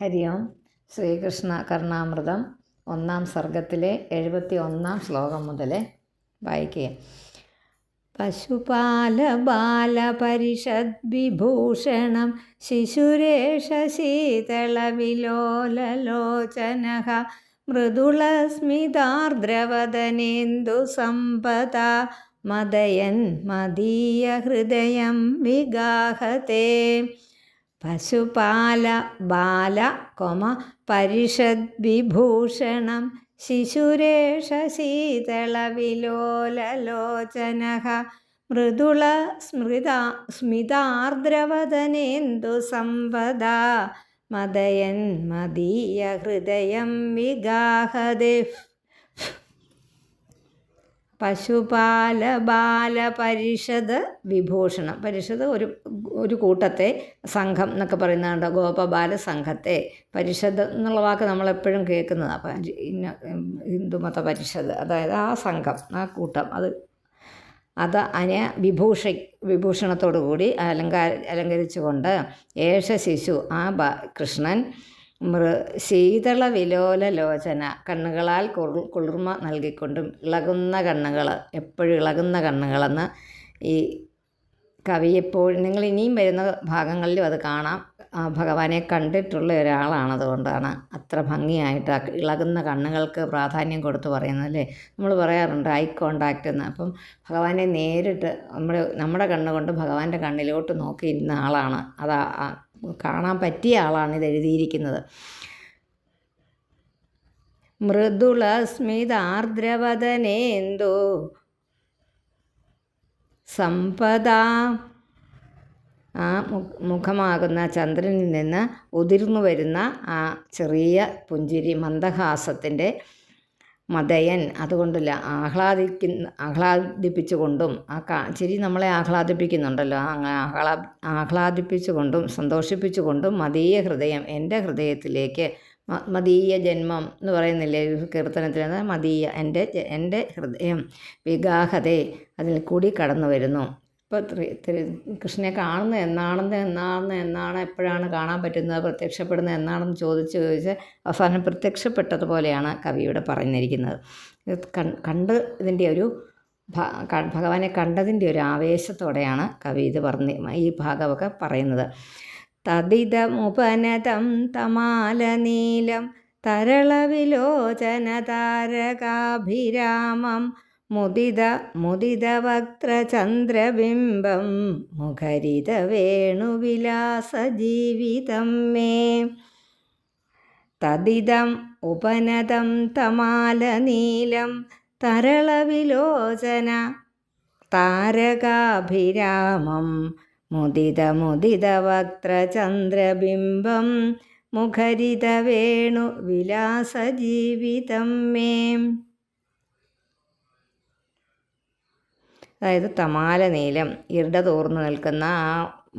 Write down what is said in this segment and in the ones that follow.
ഹരി ഓം. ശ്രീകൃഷ്ണ കർണാമൃതം ഒന്നാം സർഗത്തിലെ എഴുപത്തി ഒന്നാം ശ്ലോകം മുതൽ വായിക്കുക. പശുപാല ബാലപരിഷദ് വിഭൂഷണം ശിശുരേഷ ശീതളവിലോലലോചന മൃദുളസ്മിതാർദ്രവദനേന്ദു സമ്പദ മദയൻ മദീയ ഹൃദയം വിഗാഹത്തെ പശുപാല ബാല കൊമ പരിഷദ് വിഭൂഷണം ശിശുരേഷ ശീതളവിലോലലോചന മൃദുള സ്മൃത സ്മിതാർദ്രവദനേന്ദു സമ്പദാ മദയൻ മദീയ ഹൃദയം വിഗാഹദേ പശുപാല ബാല പരിഷത് വിഭൂഷണം. പരിഷത് ഒരു ഒരു കൂട്ടത്തെ സംഘം എന്നൊക്കെ പറയുന്നുണ്ട് ഗോപബാല സംഘത്തെ. പരിഷത് എന്നുള്ള വാക്ക് നമ്മളെപ്പോഴും കേൾക്കുന്നതാണ് അപ്പം ഇന്ന ഹിന്ദുമത പരിഷത് അതായത് ആ സംഘം ആ കൂട്ടം. അത് അത് അനെ വിഭൂഷ വിഭൂഷണത്തോടു കൂടി അലങ്കാര അലങ്കരിച്ചുകൊണ്ട് ഏഷ ശിശു ആ കൃഷ്ണൻ മൃ ശീതള വിലോല ലോചന കണ്ണുകളാൽ കുളിർമ നൽകിക്കൊണ്ടും ഇളകുന്ന കണ്ണുകൾ എപ്പോഴും ഇളകുന്ന കണ്ണുകളെന്ന് ഈ കവി എപ്പോഴും നിങ്ങൾ ഇനിയും വരുന്ന ഭാഗങ്ങളിലും അത് കാണാം. ഭഗവാനെ കണ്ടിട്ടുള്ള ഒരാളാണ് അതുകൊണ്ടാണ് അത്ര ഭംഗിയായിട്ട് ഇളകുന്ന കണ്ണുകൾക്ക് പ്രാധാന്യം കൊടുത്ത് പറയുന്നത് അല്ലേ നമ്മൾ പറയാറുണ്ട് ഐ കോണ്ടാക്റ്റ് എന്ന്. അപ്പം ഭഗവാനെ നേരിട്ട് നമ്മുടെ നമ്മുടെ കണ്ണുകൊണ്ട് ഭഗവാന്റെ കണ്ണിലോട്ട് നോക്കി ഇരുന്ന ആളാണ്. അത് കാണാൻ പറ്റിയ ആളാണ് ഇത് എഴുതിയിരിക്കുന്നത്. മൃദുള സ്മിതാർദ്രവദനേന്ദു സമ്പദ ആ മുഖമാകുന്ന ചന്ദ്രനിൽ നിന്ന് ഉതിർന്നു വരുന്ന ആ ചെറിയ പുഞ്ചിരി മന്ദഹാസത്തിന്റെ മതയൻ അതുകൊണ്ടല്ല ആഹ്ലാദിക്കുന്ന ആഹ്ലാദിപ്പിച്ചുകൊണ്ടും ആ ചിരി നമ്മളെ ആഹ്ലാദിപ്പിക്കുന്നുണ്ടല്ലോ. ആഹ്ലാ ആഹ്ലാദിപ്പിച്ചുകൊണ്ടും സന്തോഷിപ്പിച്ചുകൊണ്ടും മതീയ ഹൃദയം എന്റെ ഹൃദയത്തിലേക്ക് മതീയ ജന്മം എന്ന് പറയുന്നില്ലേ? കീർത്തനത്തിൽ മതീയ എന്റെ എന്റെ ഹൃദയം വിഗാഹതെ. അതിൽ കൂടി കടന്നു വരുന്നു ഇപ്പോൾ കൃഷ്ണനെ കാണുന്ന എന്നാണെന്ന് എന്നാണെന്ന് എന്നാണ് എപ്പോഴാണ് കാണാൻ പറ്റുന്നത് പ്രത്യക്ഷപ്പെടുന്നത് എന്നാണെന്ന് ചോദിച്ച് ചോദിച്ച് അവസാനം പ്രത്യക്ഷപ്പെട്ടതുപോലെയാണ് കവിയുടെ പറഞ്ഞിരിക്കുന്നത്. കണ്ട് ഇതിന്റെ ഒരു ഭഗവാനെ കണ്ടതിന്റെ ഒരു ആവേശത്തോടെയാണ് കവി ഇത് പറഞ്ഞ് ഈ ഭാഗമൊക്കെ പറയുന്നത്. തദിതമുപനതം തമാലനീലം തരളവിലോചന താരകാഭിരാമം മുദിത മുദിതവക്ത്രചന്ദ്രബിംബം മുഖരിത വേണുവിലാസജീവിതം മേ. തദിതം ഉപനതം തമാലനീലം തരളവിലോചന താരകാഭിരാമം. മുദിത മുദിതവക്ത്രചന്ദ്രബിംബം മുഖരിത വേണു വിലാസജീവിതം മേ. അതായത് തമാല നീലം ഇരുട തോർന്നു നിൽക്കുന്ന ആ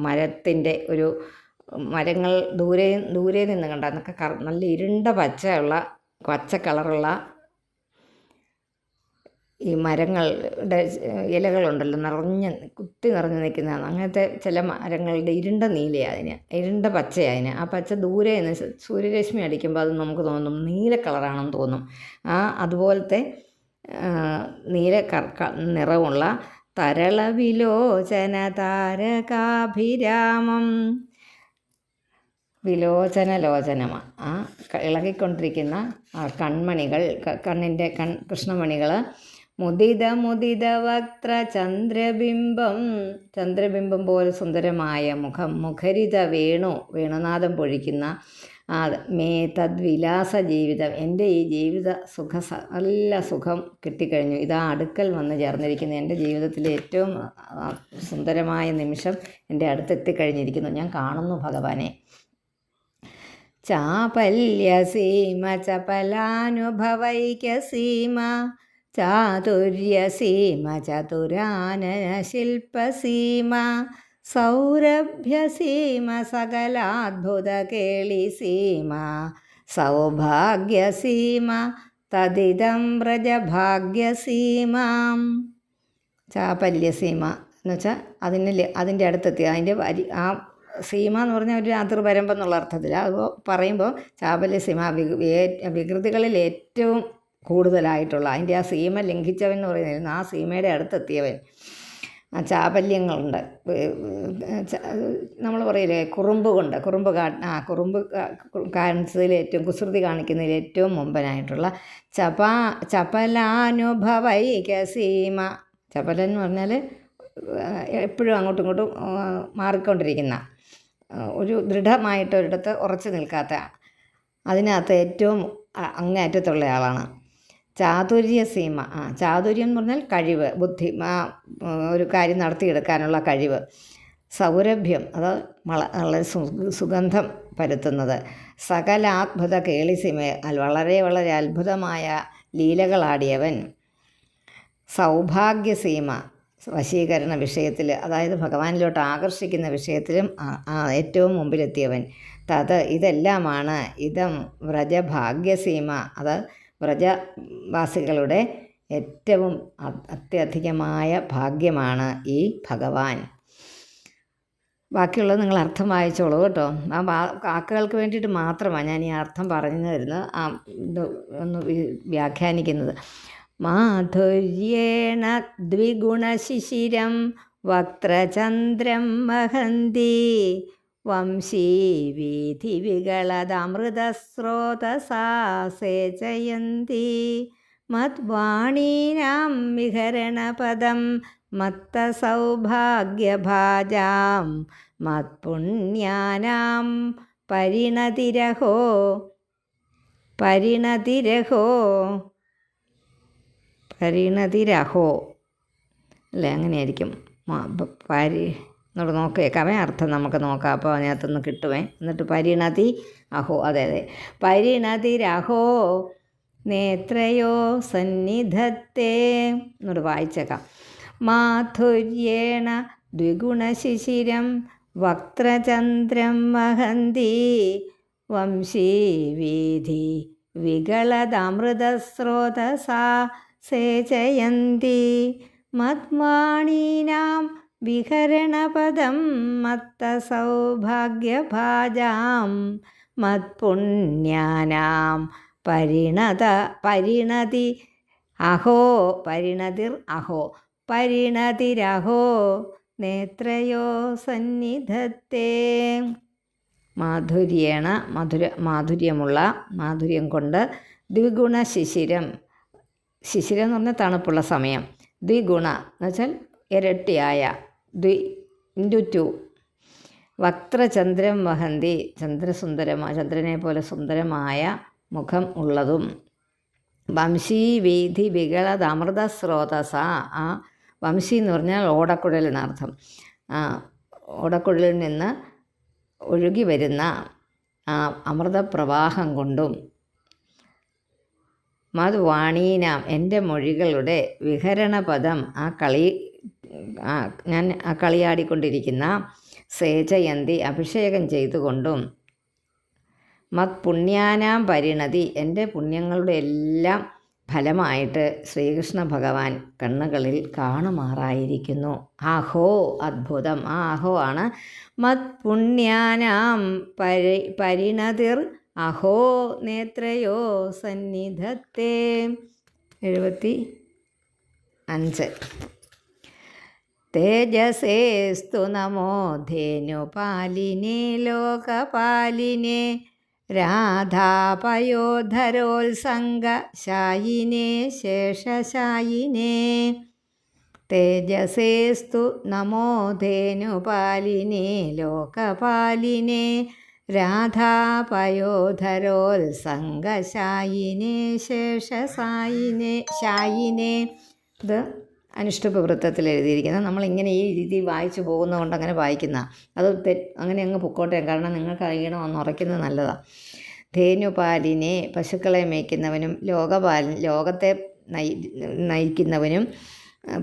മരത്തിന്റെ ഒരു മരങ്ങൾ ദൂരെ ദൂരെ നിന്ന് കണ്ട എന്നൊക്കെ നല്ല ഇരുണ്ട പച്ചയുള്ള പച്ച കളറുള്ള ഈ മരങ്ങളുടെ ഇലകളുണ്ടല്ലോ നിറഞ്ഞ് കുത്തി നിറഞ്ഞു നിൽക്കുന്നതാണ്. അങ്ങനത്തെ ചില മരങ്ങളുടെ ഇരുണ്ട നീലയാണ് അതിന് ഇരുണ്ട പച്ചയാണ് അതിന്. ആ പച്ച ദൂരെ നിന്ന് സൂര്യരശ്മി അടിക്കുമ്പോൾ അത് നമുക്ക് തോന്നും നീല കളറാണെന്ന് തോന്നും. ആ അതുപോലത്തെ നീല നിറമുള്ള തരളവിലോചന താരകാഭിരാമം വിലോചന ലോചനമാണ് ആ ഇളകിക്കൊണ്ടിരിക്കുന്ന ആ കൺമണികൾ കണ്ണിന്റെ കൺ കൃഷ്ണമണികൾ. മുദിത മുദിത വക്ത്ര ചന്ദ്രബിംബം ചന്ദ്രബിംബം പോലെ സുന്ദരമായ മുഖം. മുഖരിത വേണു വേണുനാഥം പൊഴിക്കുന്ന മേ തദ്വിലാസ ജീവിതം. എന്റെ ഈ ജീവിത സുഖ നല്ല സുഖം കിട്ടിക്കഴിഞ്ഞു. ഇതാ അടുക്കൽ വന്ന് ചേർന്നിരിക്കുന്നു. എന്റെ ജീവിതത്തിലെ ഏറ്റവും സുന്ദരമായ നിമിഷം എന്റെ അടുത്തെത്തിക്കഴിഞ്ഞിരിക്കുന്നു. ഞാൻ കാണുന്നു ഭഗവാനെ. ചാപല്യസീമ ചപലാനുഭവൈക്യസീമ ചാതുര്യസീമ ചതുരാനനശില്പസീമ സീമ സൗഭാഗ്യ സീമ തദിതം ചാപല്യ സീമ എന്ന് വെച്ചാൽ അതിന് അതിന്റെ അടുത്തെത്തി. അതിന്റെ വരി ആ സീമ എന്ന് പറഞ്ഞാൽ ഒരു അതിർവരമ്പെന്നുള്ള അർത്ഥത്തിൽ അത് പറയുമ്പോൾ ചാപല്യ സീമ വി- ഏ- വികൃതികളിൽ ഏറ്റവും കൂടുതലായിട്ടുള്ള അതിന്റെ ആ സീമ ലംഘിച്ചവൻ എന്ന് പറയുന്നത് ആ സീമയുടെ അടുത്തെത്തിയവൻ. ചാപല്യങ്ങളുണ്ട്. നമ്മൾ പറയില്ലേ കുറുമ്പ് കൊണ്ട് കുറുമ്പ് കാ ആ കുറുമ്പ് കാണിച്ചതിൽ ഏറ്റവും കുസൃതി കാണിക്കുന്നതിൽ ഏറ്റവും മുമ്പനായിട്ടുള്ള ചപാ ചപലാനുഭവൈക സീമ ചപലൻ എന്ന് പറഞ്ഞാൽ എപ്പോഴും അങ്ങോട്ടും ഇങ്ങോട്ടും മാറിക്കൊണ്ടിരിക്കുന്ന ഒരു ദൃഢമായിട്ട് ഒരിടത്ത് ഉറച്ചു നിൽക്കാത്ത അതിനകത്ത് ഏറ്റവും അങ്ങേയറ്റത്തുള്ള ആളാണ്. ചാതുര്യ സീമ. ആ ചാതുര്യം എന്ന് പറഞ്ഞാൽ കഴിവ് ബുദ്ധി ആ ഒരു കാര്യം നടത്തിയെടുക്കാനുള്ള കഴിവ്. സൗരഭ്യം അത് വള- വളരെ സുഗന്ധം പരത്തുന്നത്. സകലാത്ഭുത കേളി സീമ വളരെ വളരെ അത്ഭുതമായ ലീലകളാടിയവൻ സൗഭാഗ്യസീമ വശീകരണ വിഷയത്തിൽ അതായത് ഭഗവാനിലോട്ട് ആകർഷിക്കുന്ന വിഷയത്തിലും ഏറ്റവും മുമ്പിലെത്തിയവൻ. തത് ഇതെല്ലാമാണ് ഇതം വ്രജഭാഗ്യസീമ അത് വ്രജവാസികളുടെ ഏറ്റവും അത്യധികമായ ഭാഗ്യമാണ് ഈ ഭഗവാൻ. ബാക്കിയുള്ളത് നിങ്ങൾ അർത്ഥം വായിച്ചോളൂ കേട്ടോ. ആ കാക്കകൾക്ക് വേണ്ടിയിട്ട് മാത്രമാണ് ഞാൻ ഈ അർത്ഥം പറഞ്ഞു തരുന്നത്. ആ ഇത് ഒന്ന് വ്യാഖ്യാനിക്കുന്നത്. മാധുര്യേണ ദ്വിഗുണശിശിരം വക്രചന്ദ്രം മഹന്തി വംശീ വീഥി വികളതമൃതസ്രോതസാ മദ്വാണീനാം വിഹരണപദം മത്തസൗഭാഗ്യഭാജാം. മത്പുണ്യാനാം പരിണതിരഹോ പരിണതിരഹോ പരിണതിരഹോ. അല്ലേ അങ്ങനെയായിരിക്കും. പരി എന്നോട് നോക്കിയേക്കാമേ. അർത്ഥം നമുക്ക് നോക്കാം. അപ്പോൾ അതിനകത്തുനിന്ന് കിട്ടുമേ. എന്നിട്ട് പരിണതി അഹോ അതെ അതെ. പരിണതി രഹോ നേത്രയോ സന്നിധത്തെ എന്നോട് വായിച്ചേക്കാം. മാധുര്യേണ ദ്വിഗുണശിശിരം വക്രചന്ദ്രം വഹന്തി വംശീ വീധി വികളതമൃതസ്രോതസാ സേചയന്തി മദ്വാണീനാം വിഹരണപദം മത്തസൗഭാഗ്യഭാജാം മത്പുണ്യാനാം പരിണത പരിണതി അഹോ പരിണതിർ അഹോ പരിണതിരഹോ നേത്രയോ സന്നിധത്തെ. മാധുര്യേണ മധുര മാധുര്യമുള്ള മാധുര്യം കൊണ്ട് ദ്വിഗുണ ശിശിരം ശിശിരം എന്ന് പറഞ്ഞാൽ തണുപ്പുള്ള സമയം. ദ്വിഗുണ എന്ന് വെച്ചാൽ ഇരട്ടിയായ ദ്വി ഇന്റു ടു വക്രചന്ദ്രം വഹന്തി ചന്ദ്രസുന്ദരമായ ചന്ദ്രനെ പോലെ സുന്ദരമായ മുഖം ഉള്ളതും. വംശീ വീതി വികളതമൃത സ്രോതസ ആ വംശി എന്ന് പറഞ്ഞാൽ ഓടക്കുഴലിനർത്ഥം ഓടക്കുഴലിൽ നിന്ന് ഒഴുകി വരുന്ന അമൃതപ്രവാഹം കൊണ്ടും. മധുവാണീനാം എന്റെ മൊഴികളുടെ വിഹരണപദം ആ കളി ഞാൻ കളിയാടിക്കൊണ്ടിരിക്കുന്ന സേചയന്തി അഭിഷേകം ചെയ്തുകൊണ്ടും മത് പുണ്യാനാം പരിണതി എന്റെ പുണ്യങ്ങളുടെ എല്ലാം ഫലമായിട്ട് ശ്രീകൃഷ്ണ ഭഗവാൻ കണ്ണുകളിൽ കാണുമാറായിരിക്കുന്നു. ആഹോ അത്ഭുതം. ആ ആഹോ ആണ്. മത് പുണ്യാനാം പരി പരിണതിർ അഹോ നേത്രയോ സന്നിധത്തെ. എഴുപത്തി അഞ്ച്. തേജസേസ്തു നമോ ധേനുപാലിനെ ലോകപാലിനെ. രാധാപയോധരോത്സംഗശായിനെ ശേഷശായിനെ. തേജസേസ്തു നമോ ധേനുപാലിനെ ലോകപാലിനെ. രാധാപയോധരോത്സംഗശായിനെ ശേഷസായിനെ ശായിനെ. ഇത് അനുഷ്ഠുപ വൃത്തത്തിൽ എഴുതിയിരിക്കുന്നത്. നമ്മളിങ്ങനെ ഈ രീതി വായിച്ചു പോകുന്നതുകൊണ്ട് അങ്ങനെ വായിക്കുന്ന. അത് അങ്ങനെ അങ്ങ് പൊക്കോട്ടെ. കാരണം നിങ്ങൾക്ക് അറിയണം എന്ന് ഉറയ്ക്കുന്നത് നല്ലതാണ് ധേനുപാലിനെ പശുക്കളെ മേയ്ക്കുന്നവനും ലോകപാലി ലോകത്തെ നയി നയിക്കുന്നവനും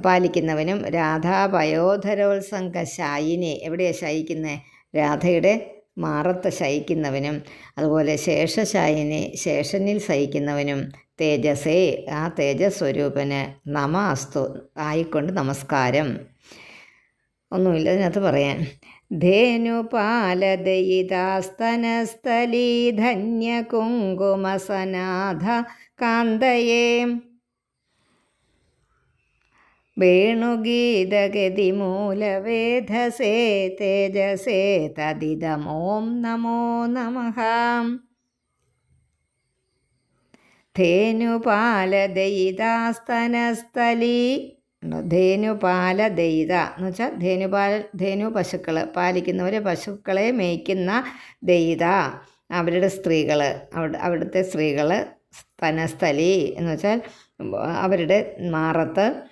പാലിക്കുന്നവനും രാധാ പയോധരോത്സംഗ ശായിനെ എവിടെയാണ് ശയിക്കുന്നത് രാധയുടെ മാറത്ത് ശയിക്കുന്നവനും അതുപോലെ ശേഷശായിനെ ശേഷനിൽ ശയിക്കുന്നവനും തേജസേ ആ തേജസ്വരൂപന് സ്വരൂപന് നമാസ്തു ആയിക്കൊണ്ട് നമസ്കാരം. ഒന്നുമില്ല അതിനകത്ത് പറയാൻ. ധേനുപാലദയിതാസ്തനസ്ഥലീ ധന്യകുങ്കുമസനാഥ കാന്തയേ. വേണുഗീതഗതിമൂലവേധസേ തേജസേ തദിതമോം നമോ നമഃ. ധേനുപാലദയിതാസ്തനസ്ഥലീ. ധേനുപാലദയിത എന്ന് വെച്ചാൽ ധേനുപാൽ ധേനു പശുക്കൾ പാലിക്കുന്നവരെ പശുക്കളെ മേയ്ക്കുന്ന ദയിത. അവരുടെ സ്ത്രീകൾ അവിടെ അവിടുത്തെ സ്ത്രീകൾ സ്തനസ്ഥലി എന്ന് വെച്ചാൽ അവരുടെ മാറത്ത്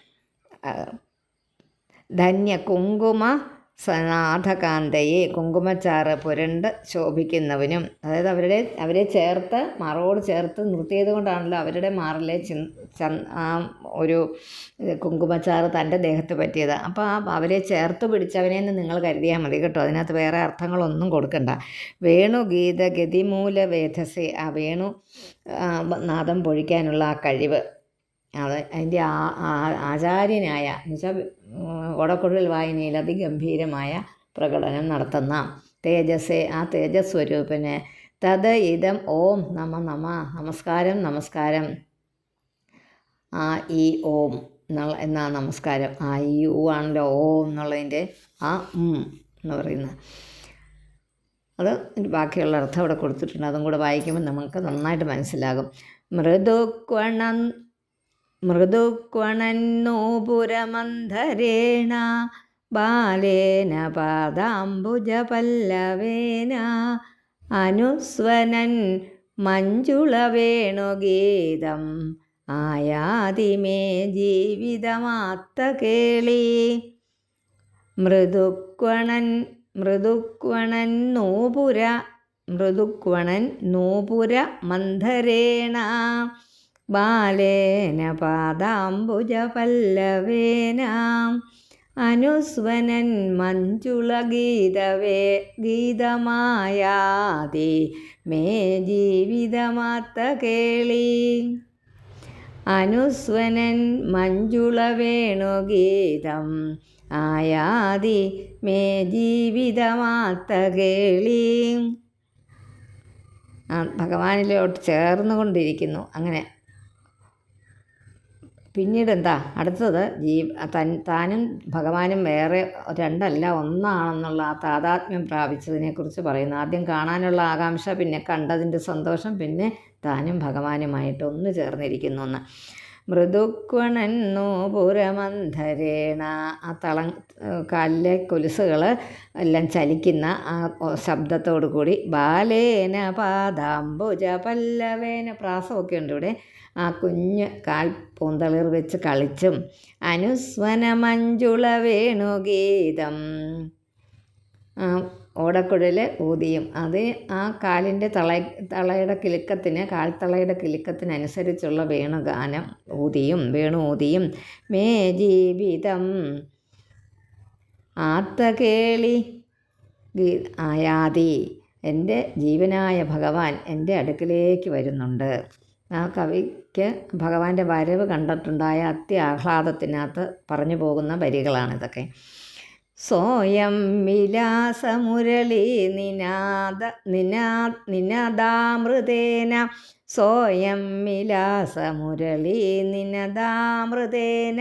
ധന്യ കുങ്കുമ സനാഥകാന്തയെ കുങ്കുമച്ചാറ് പുരണ്ട് ശോഭിക്കുന്നവനും അതായത് അവരുടെ അവരെ ചേർത്ത് മാറോട് ചേർത്ത് നിർത്തിയത് കൊണ്ടാണല്ലോ അവരുടെ മാറിലെ ആ ഒരു കുങ്കുമച്ചാറ് തന്റെ ദേഹത്ത് പറ്റിയത്. അപ്പോൾ ആ അവരെ ചേർത്ത് പിടിച്ചവനെന്ന് നിങ്ങൾ കരുതിയാൽ മതി കേട്ടോ. അതിനകത്ത് വേറെ അർത്ഥങ്ങളൊന്നും കൊടുക്കണ്ട. വേണു ഗീത ഗതിമൂല വേധസെ ആ വേണു നാദം പൊഴിക്കാനുള്ള ആ കഴിവ്. അത് അതിന്റെ ആ ആചാര്യനായ എന്നുവെച്ചാൽ ഓടക്കുഴൽ വായനയിൽ അതിഗംഭീരമായ പ്രകടനം നടത്തുന്ന തേജസ്സെ ആ തേജസ് സ്വരൂപന് തത് ഇതം ഓം നമ നമ നമസ്കാരം നമസ്കാരം. ആ ഈ ഓം എന്നുള്ള എന്നാ നമസ്കാരം ആ ഈ ഊ ആണല്ലോ ഓം എന്നുള്ളതിന്റെ ആ ഉം എന്ന് പറയുന്നത് അത് ബാക്കിയുള്ള അർത്ഥം അവിടെ കൊടുത്തിട്ടുണ്ട്. അതും കൂടെ വായിക്കുമ്പോൾ നമുക്ക് നന്നായിട്ട് മനസ്സിലാകും. മൃദുക്വണം മൃദുക്വണന്നൂപുരമന്ധരേണ ബാലേന പാദാംബുജപല്ലവേന അനുസ്വനൻ മഞ്ജുളവേണുഗീതം ആയാതിമേ ജീവിതമാത്ത കേളി. മൃദുക്വണൻ മൃദുക്വണൻ നൂപുര മൃദുക്വണൻ നൂപുര മന്ധരേണ ബാലേന പാദാംബുജപല്ലവേന അനുസ്വനൻ മഞ്ജുളഗീതവേ ഗീതമായാതി മേ ജീവിതമാത്ത കേളി. അനുസ്വനൻ മഞ്ജുളവേണുഗീതം ആയാതി മേ ജീവിതമാത്ത കേളി. ഭഗവാനിലോട്ട് ചേർന്നുകൊണ്ടിരിക്കുന്നു. അങ്ങനെ പിന്നീട് എന്താ അടുത്തത് ജീ തൻ താനും ഭഗവാനും വേറെ രണ്ടല്ല ഒന്നാണെന്നുള്ള ആ താതാത്മ്യം പ്രാപിച്ചതിനെക്കുറിച്ച് പറയുന്നു. ആദ്യം കാണാനുള്ള ആകാംക്ഷ പിന്നെ കണ്ടതിന്റെ സന്തോഷം പിന്നെ താനും ഭഗവാനുമായിട്ട് ഒന്ന് ചേർന്നിരിക്കുന്നു എന്ന്. മൃദുക്വണന്നു പുരമന്ധരേണ. ആ തള കാലിലെ കൊലുസുകൾ എല്ലാം ചലിക്കുന്ന ആ ശബ്ദത്തോടു കൂടി ബാലേന പാദാംബുജ പല്ലവേന പ്രാസമൊക്കെ ഉണ്ട് ഇവിടെ ആ കുഞ്ഞ് കാൽ പൂന്തളിർ വെച്ച് കളിച്ചും അനുസ്വന മഞ്ജുള വേണുഗീതം ഓടക്കുഴൽ ഊതിയും. അത് ആ കാലിന്റെ തള തളയുടെ കിലുക്കത്തിന് കാൽത്തളയുടെ കിലുക്കത്തിനനുസരിച്ചുള്ള വേണുഗാനം ഊതിയും വേണു ഊതിയും. മേ ജീവിതം ആത്തകേളി ആയാതി. എന്റെ ജീവനായ ഭഗവാൻ എന്റെ അടുക്കിലേക്ക് വരുന്നുണ്ട്. ആ കവിക്ക് ഭഗവാന്റെ വരവ് കണ്ടിട്ടുണ്ടായ അത്യാഹ്ലാദത്തിനകത്ത് പറഞ്ഞു പോകുന്ന വരികളാണിതൊക്കെ സോയം വിലാസമുരളി നിനാദ നിനാ നിനദാമൃതേന. സോയം വിലാസമുരളി നിനദാമൃതേന.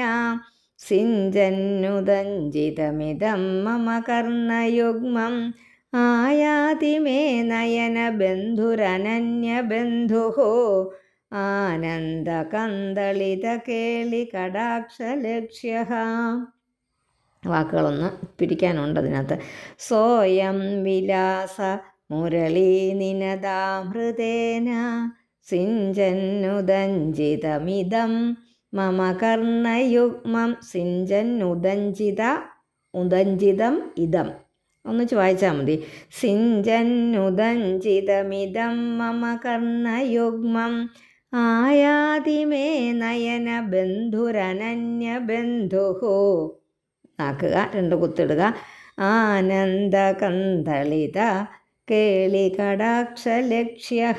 സിഞ്ചന്നുദഞ്ചിതമിതം മമ കർണയുഗ്മം. ആയാതി മേ നയന ബന്ധുരനന്യ ബന്ധുഃ ആനന്ദകന്ദളിത കേളി കടാക്ഷലക്ഷ്യ വാക്കുകളൊന്ന് പിടിക്കാനുണ്ട് അതിനകത്ത്. സോയം വിലാസ മുരളി നിനദാമൃതേന സിഞ്ചന്നുദഞ്ചിതമിതം മമ കർണയുഗ്മം സിഞ്ചന്നുദഞ്ചിത ഉദഞ്ചിതം ഇതം. ഒന്നിച്ച് വായിച്ചാൽ മതി. സിഞ്ചന്നുദഞ്ചിതമിതം മമ കർണയുഗ്മം ആയാതിമേ നയന ബന്ധുരനന്യ ബന്ധുഹോ ആക്കുക രണ്ട് കുത്തിടുക. ആനന്ദകന്തളിത കേളി കടാക്ഷലക്ഷ്യ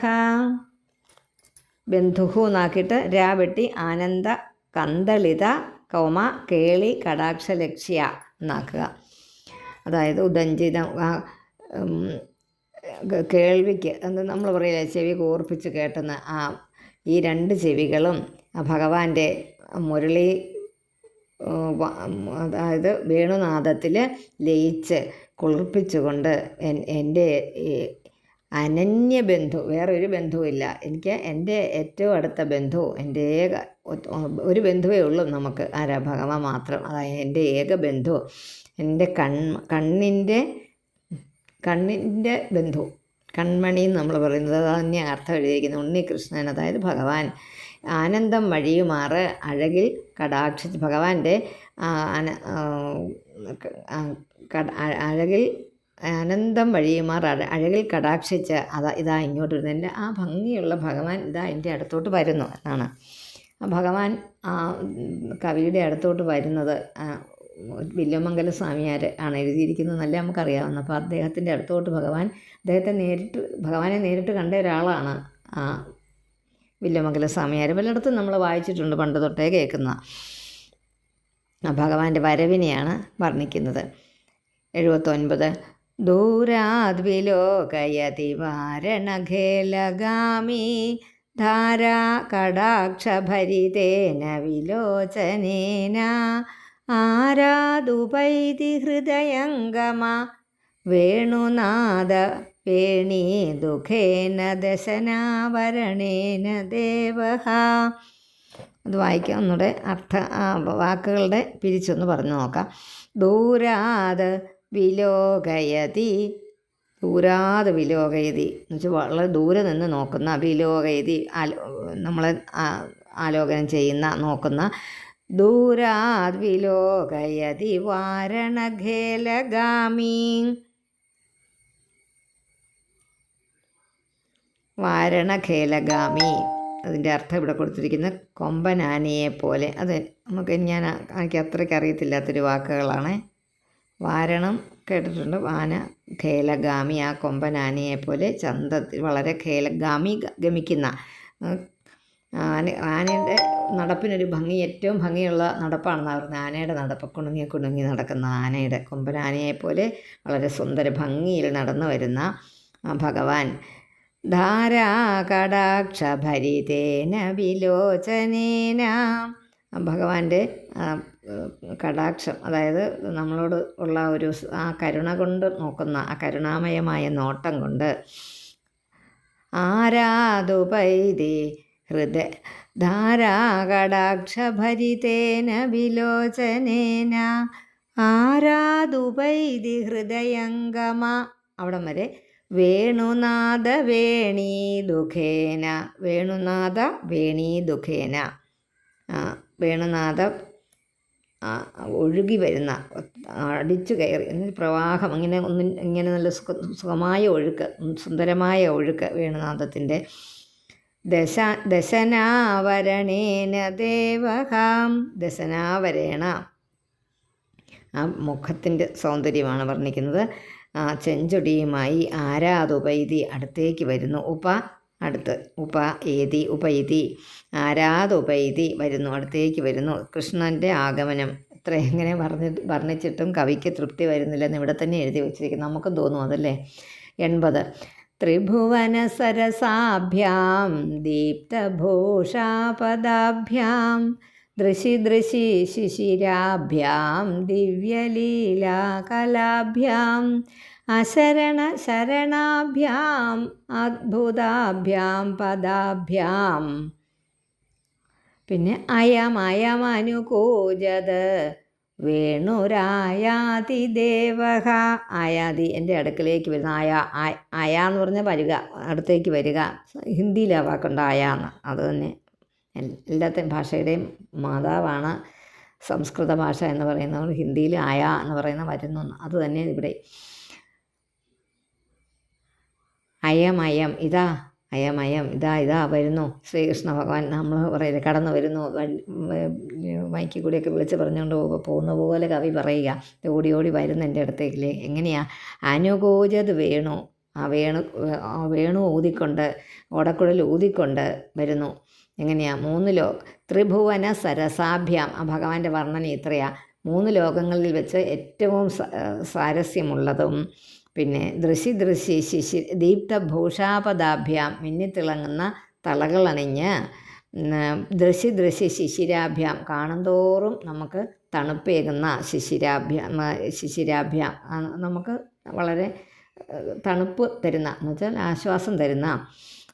ബന്ധുഹു എന്നാക്കിയിട്ട് രാവെട്ടി ആനന്ദ കന്തളിത കൗമ കേളി കടാക്ഷ ലക്ഷ്യ എന്നാക്കുക അതായത് ഉദഞ്ചിത കേൾവിക്ക് എന്ത് നമ്മൾ പറയില്ല ചെവി കൂർപ്പിച്ച് കേട്ടുന്ന ആ ഈ രണ്ട് ചെവികളും ഭഗവാന്റെ മുരളി അതായത് വേണുനാദത്തിൽ ലയിച്ച് കുളിർപ്പിച്ചുകൊണ്ട് എൻ- എന്റെ അനന്യ ബന്ധു വേറൊരു ബന്ധുവില്ല. എനിക്ക് എന്റെ ഏറ്റവും അടുത്ത ബന്ധു എന്റെ ഏക ഒരു ബന്ധുവേ ഉള്ളൂ നമുക്ക്. ആരാ? ഭഗവാൻ മാത്രം. അതായത് എന്റെ ഏക ബന്ധു. എന്റെ കൺ കണ്ണിന്റെ കണ്ണിന്റെ ബന്ധു. കൺമണി എന്ന് നമ്മൾ പറയുന്നത്. അത് തന്നെ അർത്ഥം എഴുതിയിരിക്കുന്നത്. ഉണ്ണികൃഷ്ണൻ അതായത് ഭഗവാൻ. ആനന്ദം വഴിയുമാറ് അഴകിൽ കടാക്ഷി ഭഗവാന്റെ അഴകിൽ ആനന്ദം വഴിയുമാർ അഴ അഴകിൽ കടാക്ഷിച്ച് അതാ ഇതാ ഇങ്ങോട്ട് വരുന്നത് എന്റെ ആ ഭംഗിയുള്ള ഭഗവാൻ ഇതാ എന്റെ അടുത്തോട്ട് വരുന്നു എന്നാണ്. ഭഗവാൻ ആ കവിയുടെ അടുത്തോട്ട് വരുന്നത് വില്യമംഗല സ്വാമിയാർ ആണ് എഴുതിയിരിക്കുന്നത് നല്ല നമുക്കറിയാവുന്ന. അപ്പോൾ അദ്ദേഹത്തിന്റെ അടുത്തോട്ട് ഭഗവാൻ അദ്ദേഹത്തെ നേരിട്ട് ഭഗവാനെ നേരിട്ട് കണ്ട ഒരാളാണ് ആ വില്യമംഗല സ്വാമിയാർ പലയിടത്തും നമ്മൾ വായിച്ചിട്ടുണ്ട് പണ്ട് തൊട്ടേ കേൾക്കുന്ന. ഭഗവാന്റെ വരവിനെയാണ് വർണിക്കുന്നത്. എഴുപത്തൊൻപത്. ദൂരാദ്വിലോകയതിവാരണഖേലഗാമി. വിലോകയതി വാരണഖേലഗാമി ധാരാ കടാക്ഷഭരിതേന വിലോചനേന ആരാതുപൈതി ഹൃദയംഗമ വേണുനാദ വേണീ ദുഃഖേന ദശനാവരണേന ദേവഹ. അത് വായിക്കാം. ഒന്നുകൂടെ അർത്ഥ വാക്കുകളുടെ പിരിച്ചൊന്ന് പറഞ്ഞു നോക്കാം. ദൂരാത് വിലോകയതി. ദൂരാത് വിലോകയതി. എന്ന് വെച്ചാൽ വളരെ ദൂരെ നിന്ന് നോക്കുന്ന വിലോകയതി നമ്മളെ ആലോകനം ചെയ്യുന്ന നോക്കുന്ന ദൂരാത് വിലോകയതി വാരണഖേലഗാമി. വാരണഖേലഗാമി. അതിന്റെ അർത്ഥം ഇവിടെ കൊടുത്തിരിക്കുന്ന കൊമ്പനാനയെ പോലെ. അത് നമുക്ക് ഞാൻ എനിക്ക് അത്രയ്ക്ക് അറിയത്തില്ലാത്തൊരു വാക്കുകളാണ്. വാരണം കേട്ടിട്ടുണ്ട്. ആന ഖേലഗാമി ആ കൊമ്പനാനയെ പോലെ ചന്തത്തിൽ വളരെ ഖേലഗാമി ഗമിക്കുന്ന. ആന ആനയുടെ നടപ്പിനൊരു ഭംഗി ഏറ്റവും ഭംഗിയുള്ള നടപ്പാണെന്നാണ് പറയുന്നത്. ആനയുടെ നടപ്പ് കുണുങ്ങി കുണുങ്ങി നടക്കുന്ന ആനയുടെ കൊമ്പനാനയെ പോലെ വളരെ സുന്ദര ഭംഗിയിൽ നടന്നു വരുന്ന ഭഗവാൻ. ധാരാകടാക്ഷഭരിതേന വിലോചനേന. ഭഗവാന്റെ കടാക്ഷം അതായത് നമ്മളോട് ഉള്ള ഒരു ആ കരുണ കൊണ്ട് നോക്കുന്ന ആ കരുണാമയമായ നോട്ടം കൊണ്ട് ആരാതുപൈതി ഹൃദയ ധാരാകടാക്ഷഭരിതേന വിലോചനേന. ആരാതുപൈതി ഹൃദയംഗമ അവിടം വരെ വേണുനാഥ വേണീ ദുഖേന. വേണുനാഥ വേണീ ദുഖേന. വേണുനാഥ ഒഴുകി വരുന്ന അടിച്ചു കയറി പ്രവാഹം ഇങ്ങനെ ഒന്നും ഇങ്ങനെ നല്ല സുഖ സുഖമായ ഒഴുക്ക് സുന്ദരമായ ഒഴുക്ക് വേണുനാഥത്തിന്റെ. ദശ ദശനാവരണേന ദേവഹാം ദശനാവരേണ ആ മുഖത്തിന്റെ സൗന്ദര്യമാണ് വർണിക്കുന്നത്. ആ ചെഞ്ചൊടിയുമായി ആരാതുപൈതി അടുത്തേക്ക് വരുന്നു. ഉപ അടുത്ത്. ഉപ ഏതി ഉപൈതി. ആരാതുപൈതി വരുന്നു അടുത്തേക്ക് വരുന്നു. കൃഷ്ണന്റെ ആഗമനം. ഇത്ര എങ്ങനെ പറഞ്ഞ് വർണിച്ചിട്ടും കവിക്ക് തൃപ്തി വരുന്നില്ലെന്ന് ഇവിടെ തന്നെ എഴുതി വച്ചിരിക്കുന്നു. നമുക്കും തോന്നും അതല്ലേ? എൺപത്. ത്രിഭുവന സരസാഭ്യാം ദീപ്തഭൂഷാപദാഭ്യാം ദൃശി ദൃശി ശിശിരാഭ്യാം ദിവ്യലീലാകലാഭ്യാം അശരണ ശരണാഭ്യാം അദ്ഭുതാഭ്യാം പദാഭ്യാം. പിന്നെ അയം അയം അനുകൂജത് വേണുരായാതി ദേവഹ. ആയാതി എന്റെ അടുക്കലേക്ക് വരുന്ന ആയ ആയ എന്ന് പറഞ്ഞാൽ വരിക അടുത്തേക്ക് വരിക. ഹിന്ദിയിലാ വാക്കുണ്ട് ആയ എന്ന്. അത് തന്നെ. എൽ- എല്ലാത്ത ഭാഷയുടെയും മാതാവാണ് സംസ്കൃത ഭാഷ എന്ന് പറയുന്നത് ഹിന്ദിയിൽ ആയ എന്ന് പറയുന്ന വരുന്നു. അത് തന്നെ ഇവിടെ. അയം അയം ഇതാ അയം അയം ഇതാ ഇതാ വരുന്നു. ശ്രീകൃഷ്ണ ഭഗവാൻ നമ്മൾ പറയില്ല കടന്നു വരുന്നു. മൈക്കിൽ കൂടിയൊക്കെ വിളിച്ച് പറഞ്ഞുകൊണ്ട് പോകുന്ന പോലെ കവി പറയുക. ഓടി ഓടി വരുന്നു എന്റെ അടുത്തേക്കില്ലേ എങ്ങനെയാ? അനുഗോചത് വേണു. ആ വേണു വേണു ഊതിക്കൊണ്ട് ഓടക്കുഴൽ ഊതിക്കൊണ്ട് വരുന്നു. എങ്ങനെയാ? മൂന്ന് ലോ ത്രിഭുവന സരസാഭ്യാം. ആ ഭഗവാന്റെ വർണന ഇത്രയാ. മൂന്ന് ലോകങ്ങളിൽ വെച്ച് ഏറ്റവും സാരസ്യമുള്ളതും പിന്നെ ദൃശി ദൃശി ശിശി ദീപ്ത ഭൂഷാപദാഭ്യാം മിന്നിത്തിളങ്ങുന്ന തളകളണിഞ്ഞ് ദൃശി ശിശിരാഭ്യാം. കാണുന്തോറും നമുക്ക് തണുപ്പേകുന്ന ശിശിരാഭ്യാം ശിശിരാഭ്യാം. നമുക്ക് വളരെ തണുപ്പ് തരുന്ന എന്ന് വെച്ചാൽ ആശ്വാസം തരുന്ന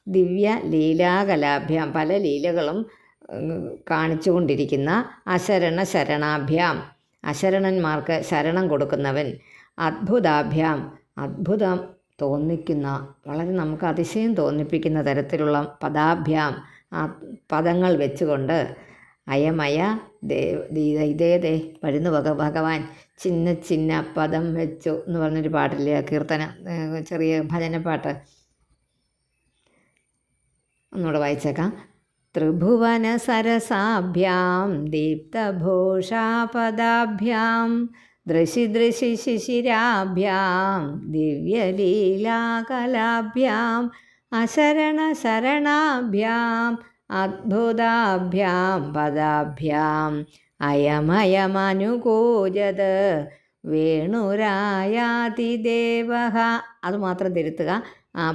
ദിവ്യ ലീലാകലാഭ്യാം. പല ലീലകളും കാണിച്ചു കാണിച്ചുകൊണ്ടിരിക്കുന്ന അശരണ ശരണാഭ്യാം. അശരണന്മാർക്ക് ശരണം കൊടുക്കുന്നവൻ അദ്ഭുതാഭ്യാം അത്ഭുതം തോന്നിക്കുന്ന വളരെ നമുക്ക് അതിശയം തോന്നിപ്പിക്കുന്ന തരത്തിലുള്ള പദാഭ്യാം ആ പദങ്ങൾ വെച്ചുകൊണ്ട് അയമയ ദേ ദീ- വരുന്നു ഭഗ ഭഗവാൻ. ചിന്ന ചിന്ന പദം വെച്ചു എന്ന് പറഞ്ഞൊരു പാട്ടില്ലേ കീർത്തന ചെറിയ ഭജനപ്പാട്ട്. ഒന്നുകൂടെ വായിച്ചേക്കാം. ത്രിഭുവന സരസാഭ്യാം ദൃശി ദൃശി ശിശിരാഭ്യാം ദിവ്യലീലാകലാഭ്യാം അശരണ ശരണാഭ്യാം അദ്ഭുതാഭ്യാം പദാഭ്യാം അയമയമനുകൂജത് വേണുരായാതിദേവ അത് മാത്രം തിരുത്തുക.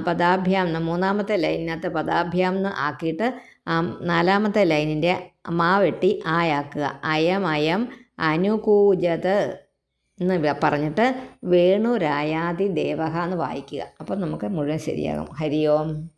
പദാഭ്യാം മൂന്നാമത്തെ ലൈനിനകത്ത് പദാഭ്യാം എന്ന് ആക്കിയിട്ട് ആ നാലാമത്തെ ലൈനിന്റെ മാ വെട്ടി ആയാക്കുക. അയം അയം അനുകൂജത് എന്ന് പറഞ്ഞിട്ട് വേണുരായാതി ദേവഹ എന്ന് വായിക്കുക. അപ്പം നമുക്ക് മുഴുവൻ ശരിയാകും. ഹരി ഓം.